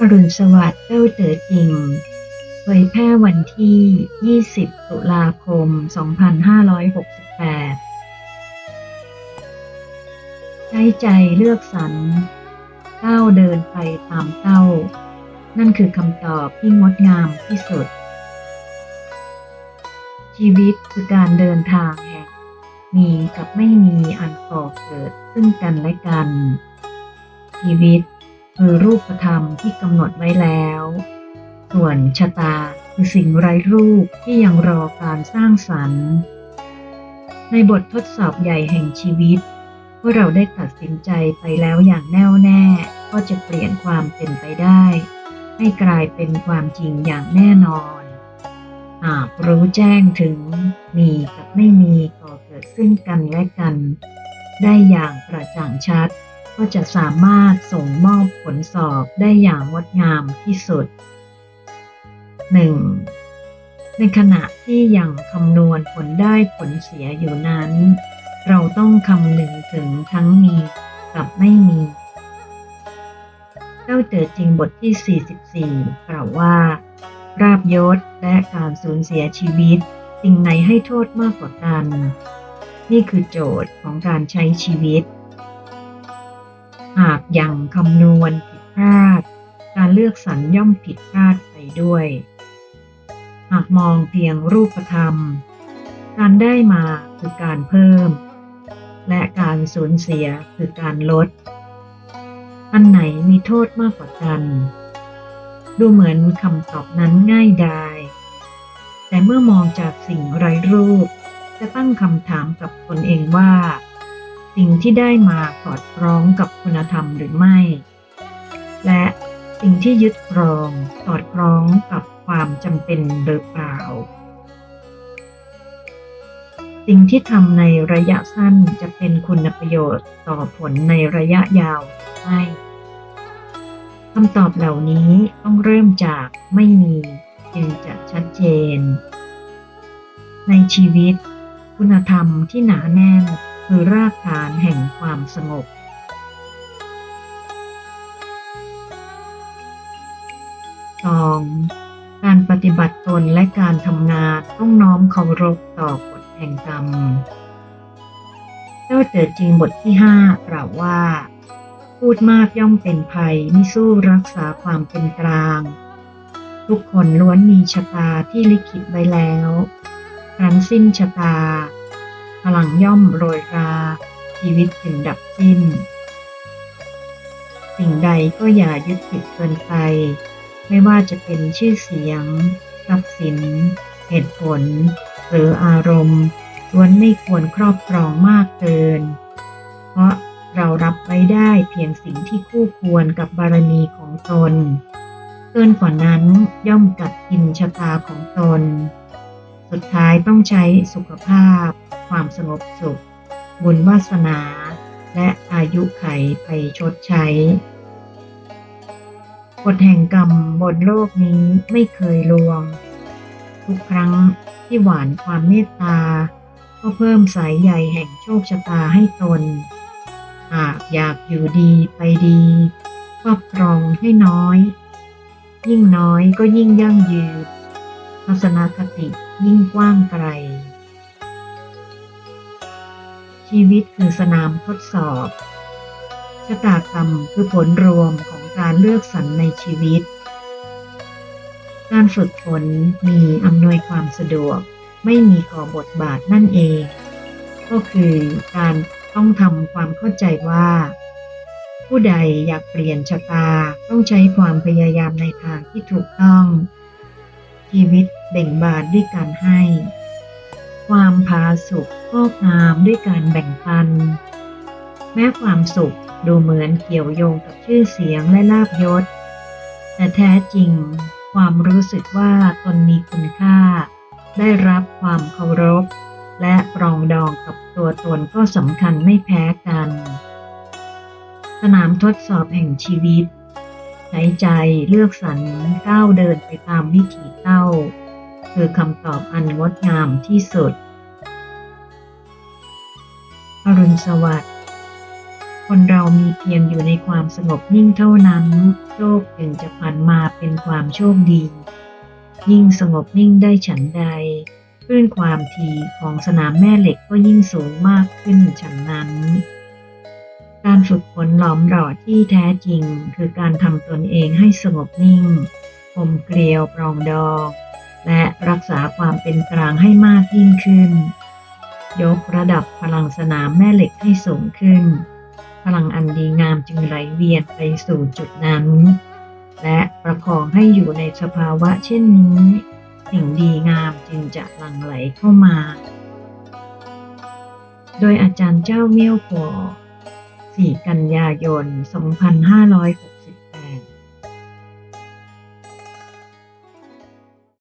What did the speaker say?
อรุณสวัสดิ์เต้าเต๋อจริงเผยแพร่วันที่ 20 ตุลาคม 2568 ใช้ใจเลือกสรรก้าวเดินไปตามเต้า นั่นคือคำตอบที่งดงามที่สุด ชีวิตคือการเดินทางแห่งมีกับไม่มีอันก่อเกิดซึ่งกันและกัน ชีวิต คือรูปธรรมที่กำหนดไว้แล้ว ส่วนชะตาคือสิ่งไร้รูปที่ยังรอการสร้างสรรค์ ในบททดสอบใหญ่แห่งชีวิตเมื่อเราได้ตัดสินใจไปแล้วอย่างแน่วแน่ ก็จะเปลี่ยนความเป็นไปได้ ให้กลายเป็นความจริงอย่างแน่นอนหากรู้แจ้งถึงมีกับไม่มีก่อเกิดซึ่งกันและกัน ได้อย่างกระจ่างชัด ก็จะสามารถส่งมอบผลสอบได้อย่างงดงามที่สุด 1. ในขณะที่ยังคำนวณผลได้ผลเสียอยู่นั้น เราต้องคำนึงถึงทั้งมีกับไม่มีเจ้าเจอจริงบทที่ 44 กล่าวว่า ราบยศและการสูญเสียชีวิตสิ่งไหนให้โทษมากกว่ากัน นี่คือโจทย์ของการใช้ชีวิต หากยังคำนวณผิดพลาด การเลือกสรรย่อมผิดพลาดไปด้วย หากมองเพียงรูปธรรม การได้มาคือการเพิ่ม และการสูญเสียคือการลด อันไหนมีโทษมากกว่ากัน ดูเหมือนคำตอบนั้นง่ายดาย แต่เมื่อมองจากสิ่งไร้รูป จะตั้งคำถามกับตนเองว่า สิ่งที่ได้มาสอดคล้องกับคุณธรรมหรือไม่ และสิ่งที่ยึดครองสอดคล้องกับความจำเป็นหรือเปล่า สิ่งที่ทำในระยะสั้นจะเป็นคุณประโยชน์ต่อผลในระยะยาวหรือไม่คำตอบเหล่านี้ต้องเริ่มจากไม่มีจึงจะชัดเจน ในชีวิต คุณธรรมที่หนาแน่น คือรากฐานแห่งความสงบ 2. การปฏิบัติตนและการทำงานต้องน้อมเคารพต่อกฎแห่งกรรม เจ้าเต๋อจริงบทที่ 5 กล่าวว่า พูดมากย่อมเป็นภัยไม่สู้รักษาความเป็นกลาง ทุกคนล้วนมีชะตาที่ลิขิตไว้แล้วครั้นสิ้นชะตา พลังย่อมโรยราชีวิตถึงดับสิ้น สิ่งใดก็อย่ายึดติดเกินไป ไม่ว่าจะเป็นชื่อเสียง ทรัพย์สิน เหตุผล หรืออารมณ์ล้วนไม่ควรครอบครองมากเกิน เพราะเรารับไว้ได้เพียงสิ่งที่คู่ควรกับบารมีของตน เกินกว่านั้นย่อมกัดกินชะตาของตน สุดท้ายต้องใช้สุขภาพ ความสงบสุข บุญวาสนา และอายุไขไปชดใช้กฎแห่งกรรมบนโลกนี้ไม่เคยลวง ทุกครั้งที่หวานความเมตตา ก็เพิ่มสายใยแห่งโชคชะตาให้ตน หากอยากอยู่ดีไปดีครอบครองให้น้อย ยิ่งน้อยก็ยิ่งยั่งยืน ทัศนคติยิ่งกว้างไกล ชีวิตคือสนามทดสอบชะตากรรมคือผลรวมของการเลือกสรรในชีวิต การฝึกฝนมีอำนวยความสะดวก ไม่มีก่อบทบาทนั่นเอง ก็คือการต้องทำความเข้าใจว่า ผู้ใดอยากเปลี่ยนชะตาต้องใช้ความพยายามในทางที่ถูกต้อง ชีวิตเบ่งบานด้วยการให้ ความพาสุขก็งามด้วยการแบ่งปัน แม้ความสุขดูเหมือนเกี่ยวโยงกับชื่อเสียงและลาบยศ แต่แท้จริง ความรู้สึกว่าตนมีคุณค่า ได้รับความเคารพ และปรองดองกับตัวตนก็สำคัญไม่แพ้กัน สนามทดสอบแห่งชีวิต ช้ใจเลือกสรรก้าวเดินไปตามวิถีเต้า คือคำตอบอันงดงามที่สุด อรุณสวัสดิ์คนเรามีเพียงอยู่ในความสงบนิ่งเท่านั้น โชคจึงจะผันมาเป็นความโชคดี ยิ่งสงบนิ่งได้ฉันใดคลื่นความถี่ของสนามแม่เหล็กก็ยิ่งสูงมากขึ้นฉันนั้น การฝึกฝนหลอมหล่อที่แท้จริง คือการทำตนเองให้สงบนิ่งคมเกลียวปรองดอง และรักษาความเป็นกลางให้มากยิ่งขึ้น ยกระดับพลังสนามแม่เหล็กให้สูงขึ้น พลังอันดีงามจึงไหลเวียนไปสู่จุดนั้น และประคองให้อยู่ในสภาวะเช่นนี้ สิ่งดีงามจึงจะหลั่งไหลเข้ามา โดยอาจารย์เจ้าเมี่ยวกัว 14 กันยายน 2560